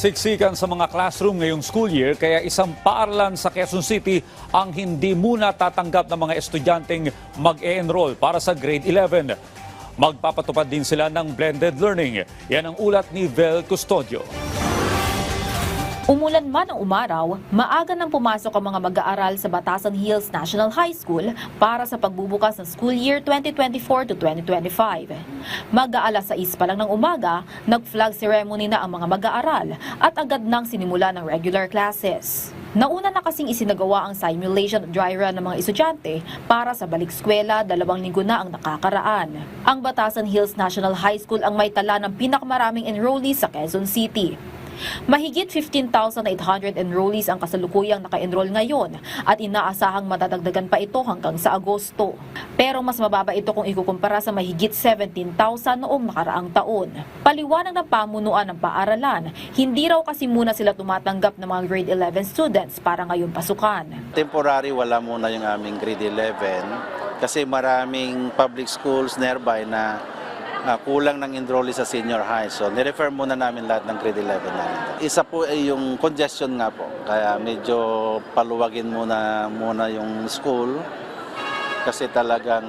Siksikan sa mga classroom ngayong school year kaya isang paaralan sa Quezon City ang hindi muna tatanggap ng mga estudyanteng mag-e-enroll para sa grade 11. Magpapatupad din sila ng blended learning. Yan ang ulat ni Vel Custodio. Umulan man o umaraw, maaga nang pumasok ang mga mag-aaral sa Batasan Hills National High School para sa pagbubukas ng school year 2024 to 2025. Mag-aalas 6 pa lang ng umaga, nag-flag ceremony na ang mga mag-aaral at agad nang sinimula ng regular classes. Nauna na kasing isinagawa ang simulation dry run ng mga estudyante para sa balik eskwela dalawang linggo na ang nakakaraan. Ang Batasan Hills National High School ang may tala ng pinakamaraming enrollees sa Quezon City. Mahigit 15,800 enrollees ang kasalukuyang naka-enroll ngayon at inaasahang matadagdagan pa ito hanggang sa Agosto. Pero mas mababa ito kung ikukumpara sa mahigit 17,000 noong nakaraang taon. Paliwanag ng pamunuan ng paaralan, hindi raw kasi muna sila tumatanggap ng mga grade 11 students para ngayon pasukan. Temporary wala muna yung aming grade 11 kasi maraming public schools nearby na ah, kulang ng enrollee sa senior high. So, nirefer muna namin lahat ng grade 11 namin. Isa po ay yung congestion nga po. Kaya medyo paluwagin muna, muna yung school kasi talagang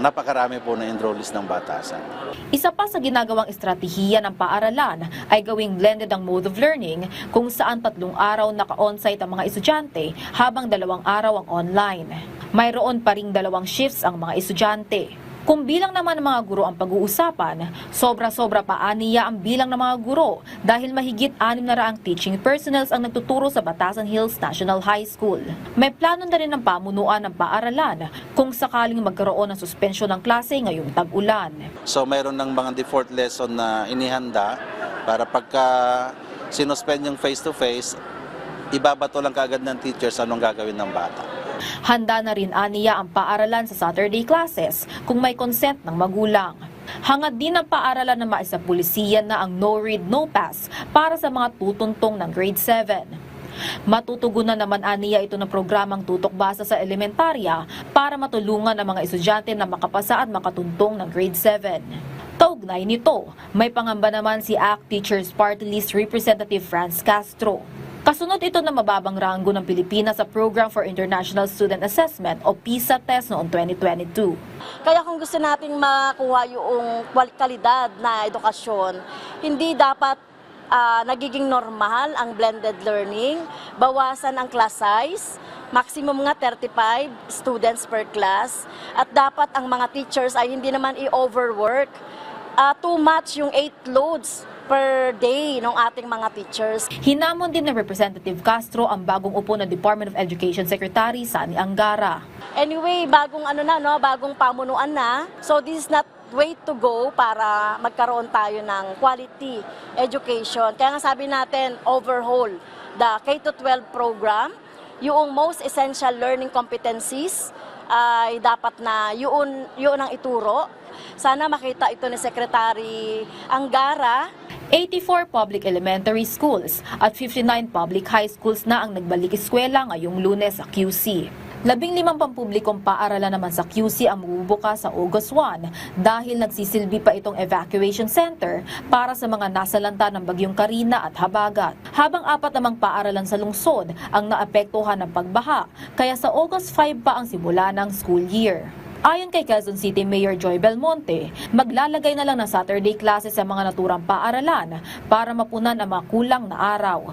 napakarami po na enrollees ng batasan. Isa pa sa ginagawang estratehiya ng paaralan ay gawing blended ang mode of learning kung saan tatlong araw naka-onsite ang mga estudyante habang dalawang araw ang online. Mayroon pa ring dalawang shifts ang mga estudyante. Kung bilang naman ng mga guro ang pag-uusapan, sobra-sobra pa aniya ang bilang ng mga guro dahil mahigit anim na raang teaching personnels ang nagtuturo sa Batasan Hills National High School. May plano na rin ng pamunuan ng paaralan kung sakaling magkaroon ng suspensyon ng klase ngayong tag-ulan. So mayroon ng mga default lesson na inihanda para pagka sinuspend yung face-to-face, ibabato lang kaagad ng teachers anong gagawin ng bata. Handa na rin aniya ang paaralan sa Saturday classes kung may consent ng magulang. Hangad din ang paaralan na maisapulisiyan na ang no read no pass para sa mga tutuntong ng grade 7. Matutugunan naman aniya ito ng programang tutok basa sa elementarya para matulungan ang mga estudyante na makapasa at makatuntong ng grade 7. Kaugnay nito, may pangamba naman si ACT Teachers Party List Representative Franz Castro. Kasunod ito na mababang ranggo ng Pilipinas sa Program for International Student Assessment o PISA test noong 2022. Kaya kung gusto nating makuha yung kalidad na edukasyon, hindi dapat ah, nagiging normal ang blended learning, bawasan ang class size, maximum nga 35 students per class, at dapat ang mga teachers ay hindi naman i-overwork. Ah, too much yung 8 loads per day ng ating mga teachers. Hinamon din ng Representative Castro ang bagong upo na Department of Education Secretary Sani Angara. Anyway, bagong ano na, no, bagong pamunuan na. So this is not way to go para magkaroon tayo ng quality education. Kaya nga sabi natin, overhaul the K-12 program. Yung most essential learning competencies ay dapat na yun, yun ang ituro. Sana makita ito ni Secretary Angara 84 public elementary schools at 59 public high schools na ang nagbalik eskwela ngayong lunes sa QC. Labing limang pampublikong paaralan naman sa QC ang magbubukas sa August 1 dahil nagsisilbi pa itong evacuation center para sa mga nasalanta ng bagyong Karina at Habagat. Habang apat namang paaralan sa lungsod ang naapektuhan ng pagbaha, kaya sa August 5 pa ang simula ng school year. Ayon kay Quezon City Mayor Joy Belmonte, maglalagay na lang ng Saturday classes sa mga naturang paaralan para mapunan ang mga kulang na araw.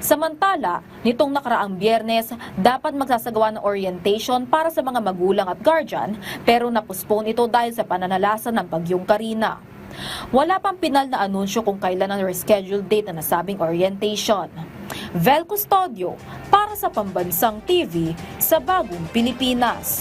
Samantala, nitong nakaraang biyernes, dapat magsasagawa ng orientation para sa mga magulang at guardian pero napuspone ito dahil sa pananalasan ng bagyong Karina. Wala pang pinal na anunsyo kung kailan ang rescheduled date na nasabing orientation. Vel Custodio para sa Pambansang TV sa Bagong Pilipinas.